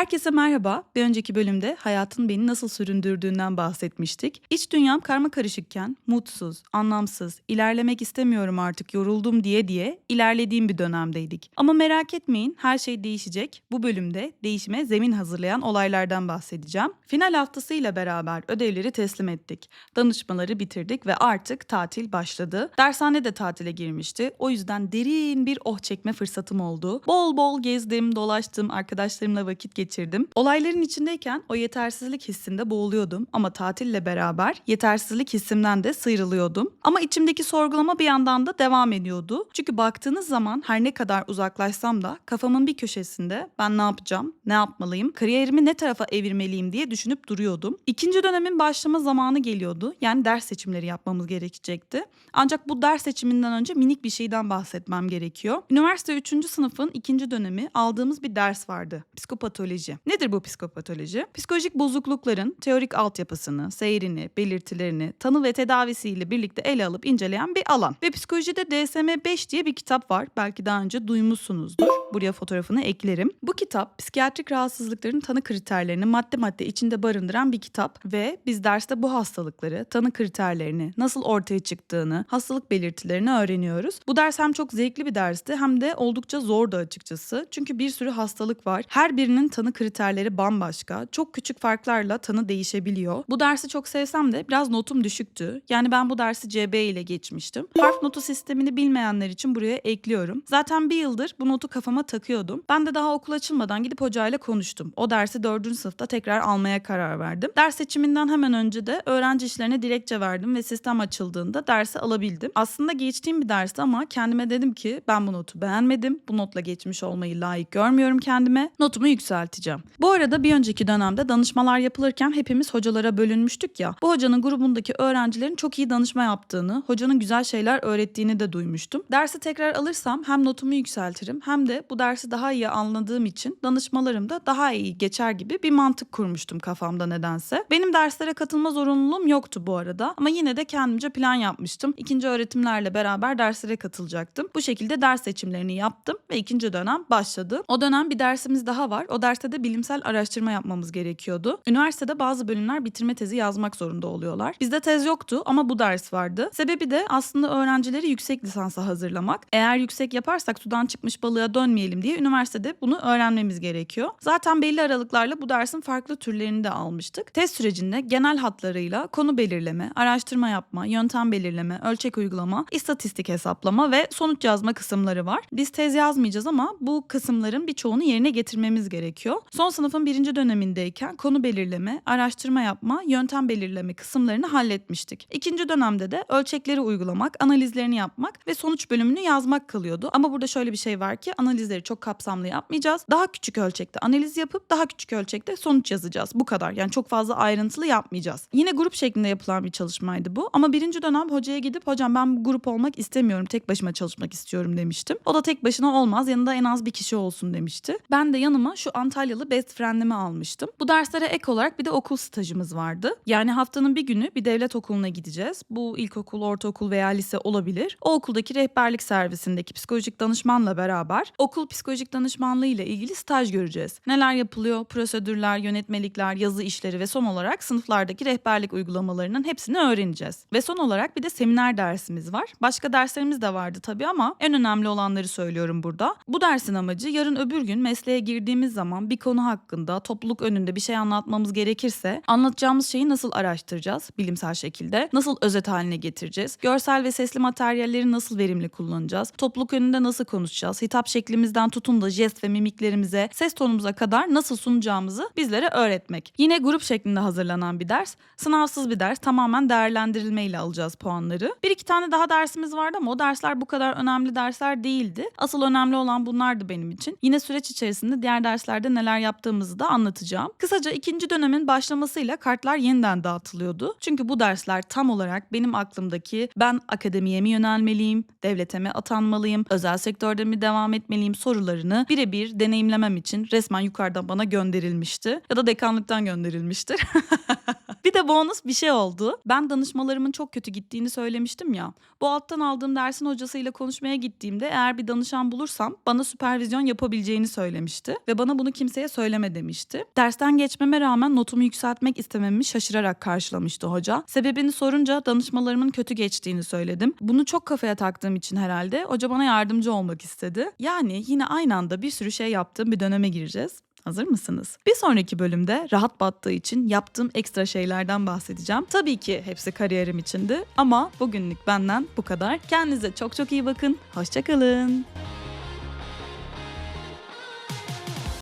Herkese merhaba. Bir önceki bölümde hayatın beni nasıl süründürdüğünden bahsetmiştik. İç dünyam karma karışıkken, mutsuz, anlamsız, ilerlemek istemiyorum artık, yoruldum diye diye ilerlediğim bir dönemdeydik. Ama merak etmeyin, her şey değişecek. Bu bölümde değişime zemin hazırlayan olaylardan bahsedeceğim. Final haftasıyla beraber ödevleri teslim ettik. Danışmaları bitirdik ve artık tatil başladı. Dershane de tatile girmişti. O yüzden derin bir oh çekme fırsatım oldu. Bol bol gezdim, dolaştım, arkadaşlarımla vakit geçirdim. Olayların içindeyken o yetersizlik hissinde boğuluyordum ama tatille beraber yetersizlik hissimden de sıyrılıyordum. Ama içimdeki sorgulama bir yandan da devam ediyordu. Çünkü baktığınız zaman her ne kadar uzaklaşsam da kafamın bir köşesinde ben ne yapacağım, ne yapmalıyım, kariyerimi ne tarafa evirmeliyim diye düşünüp duruyordum. İkinci dönemin başlama zamanı geliyordu. Yani ders seçimleri yapmamız gerekecekti. Ancak bu ders seçiminden önce minik bir şeyden bahsetmem gerekiyor. Üniversite 3. sınıfın ikinci dönemi aldığımız bir ders vardı. Psikopatoloji. Nedir bu psikopatoloji? Psikolojik bozuklukların teorik altyapısını, seyrini, belirtilerini, tanı ve tedavisiyle birlikte ele alıp inceleyen bir alan. Ve psikolojide DSM-5 diye bir kitap var. Belki daha önce duymuşsunuzdur. Buraya fotoğrafını eklerim. Bu kitap psikiyatrik rahatsızlıkların tanı kriterlerini madde madde içinde barındıran bir kitap ve biz derste bu hastalıkları, tanı kriterlerini, nasıl ortaya çıktığını, hastalık belirtilerini öğreniyoruz. Bu ders hem çok zevkli bir dersti hem de oldukça zordu açıkçası. Çünkü bir sürü hastalık var. Her birinin tanı kriterleri bambaşka. Çok küçük farklarla tanı değişebiliyor. Bu dersi çok sevsem de biraz notum düşüktü. Yani ben bu dersi CB ile geçmiştim. Harf notu sistemini bilmeyenler için buraya ekliyorum. Zaten bir yıldır bu notu kafama takıyordum. Ben de daha okul açılmadan gidip hocayla konuştum. O dersi 4. sınıfta tekrar almaya karar verdim. Ders seçiminden hemen önce de öğrenci işlerine dilekçe verdim ve sistem açıldığında dersi alabildim. Aslında geçtiğim bir dersti ama kendime dedim ki ben bu notu beğenmedim. Bu notla geçmiş olmayı layık görmüyorum kendime. Notumu yükselteceğim. Bu arada bir önceki dönemde danışmalar yapılırken hepimiz hocalara bölünmüştük ya. Bu hocanın grubundaki öğrencilerin çok iyi danışma yaptığını, hocanın güzel şeyler öğrettiğini de duymuştum. Dersi tekrar alırsam hem notumu yükseltirim hem de bu dersi daha iyi anladığım için danışmalarım da daha iyi geçer gibi bir mantık kurmuştum kafamda nedense. Benim derslere katılma zorunluluğum yoktu bu arada ama yine de kendimce plan yapmıştım. İkinci öğretimlerle beraber derslere katılacaktım. Bu şekilde ders seçimlerini yaptım ve ikinci dönem başladı. O dönem bir dersimiz daha var. O derste de bilimsel araştırma yapmamız gerekiyordu. Üniversitede bazı bölümler bitirme tezi yazmak zorunda oluyorlar. Bizde tez yoktu ama bu ders vardı. Sebebi de aslında öğrencileri yüksek lisansa hazırlamak. Eğer yüksek yaparsak sudan çıkmış balığa dönmeyelim diye üniversitede bunu öğrenmemiz gerekiyor. Zaten belli aralıklarla bu dersin farklı türlerini de almıştık. Test sürecinde genel hatlarıyla konu belirleme, araştırma yapma, yöntem belirleme, ölçek uygulama, istatistik hesaplama ve sonuç yazma kısımları var. Biz tez yazmayacağız ama bu kısımların birçoğunu yerine getirmemiz gerekiyor. Son sınıfın birinci dönemindeyken konu belirleme, araştırma yapma, yöntem belirleme kısımlarını halletmiştik. İkinci dönemde de ölçekleri uygulamak, analizlerini yapmak ve sonuç bölümünü yazmak kalıyordu. Ama burada şöyle bir şey var ki analizleri çok kapsamlı yapmayacağız. Daha küçük ölçekte analiz yapıp daha küçük ölçekte sonuç yazacağız. Bu kadar. Yani çok fazla ayrıntılı yapmayacağız. Yine grup şeklinde yapılan bir çalışmaydı bu. Ama birinci dönem hocaya gidip hocam ben grup olmak istemiyorum. Tek başıma çalışmak istiyorum demiştim. O da tek başına olmaz. Yanında en az bir kişi olsun demişti. Ben de yanıma şu Antalyalı best friend'imi almıştım. Bu derslere ek olarak bir de okul stajımız vardı. Yani haftanın bir günü bir devlet okuluna gideceğiz. Bu ilkokul, ortaokul veya lise olabilir. O okuldaki rehberlik servisindeki psikolojik danışmanla beraber okul psikolojik danışmanlığı ile ilgili staj göreceğiz. Neler yapılıyor, prosedürler, yönetmelikler, yazı işleri ve son olarak sınıflardaki rehberlik uygulamalarının hepsini öğreneceğiz. Ve son olarak bir de seminer dersimiz var. Başka derslerimiz de vardı tabii ama en önemli olanları söylüyorum burada. Bu dersin amacı yarın öbür gün mesleğe girdiğimiz zaman bir konu hakkında topluluk önünde bir şey anlatmamız gerekirse anlatacağımız şeyi nasıl araştıracağız bilimsel şekilde, nasıl özet haline getireceğiz, görsel ve sesli materyalleri nasıl verimli kullanacağız, topluluk önünde nasıl konuşacağız, hitap şeklimizden tutun da jest ve mimiklerimize, ses tonumuza kadar nasıl sunacağımızı bizlere öğretmek. Yine grup şeklinde hazırlanan bir ders, sınavsız bir ders, tamamen değerlendirilmeyle alacağız puanları. Bir iki tane daha dersimiz vardı ama o dersler bu kadar önemli dersler değildi. Asıl önemli olan bunlardı benim için. Yine süreç içerisinde diğer derslerde neler yaptığımızı da anlatacağım. Kısaca ikinci dönemin başlamasıyla kartlar yeniden dağıtılıyordu. Çünkü bu dersler tam olarak benim aklımdaki ben akademiye mi yönelmeliyim, devlete mi atanmalıyım, özel sektörde mi devam etmeliyim sorularını birebir deneyimlemem için resmen yukarıdan bana gönderilmişti. Ya da dekanlıktan gönderilmiştir. bir de bonus bir şey oldu. Ben danışmalarımın çok kötü gittiğini söylemiştim ya. Bu alttan aldığım dersin hocasıyla konuşmaya gittiğimde eğer bir danışan bulursam bana süpervizyon yapabileceğini söylemişti. Ve bana bunu kimseye söyleme demişti. Dersten geçmeme rağmen notumu yükseltmek istememi şaşırarak karşılamıştı hoca. Sebebini sorunca danışmalarımın kötü geçtiğini söyledim. Bunu çok kafaya taktığım için herhalde hoca bana yardımcı olmak istedi. Yani yine aynı anda bir sürü şey yaptığım bir döneme gireceğiz. Hazır mısınız? Bir sonraki bölümde rahat battığı için yaptığım ekstra şeylerden bahsedeceğim. Tabii ki hepsi kariyerim içindi ama bugünlük benden bu kadar. Kendinize çok çok iyi bakın. Hoşçakalın.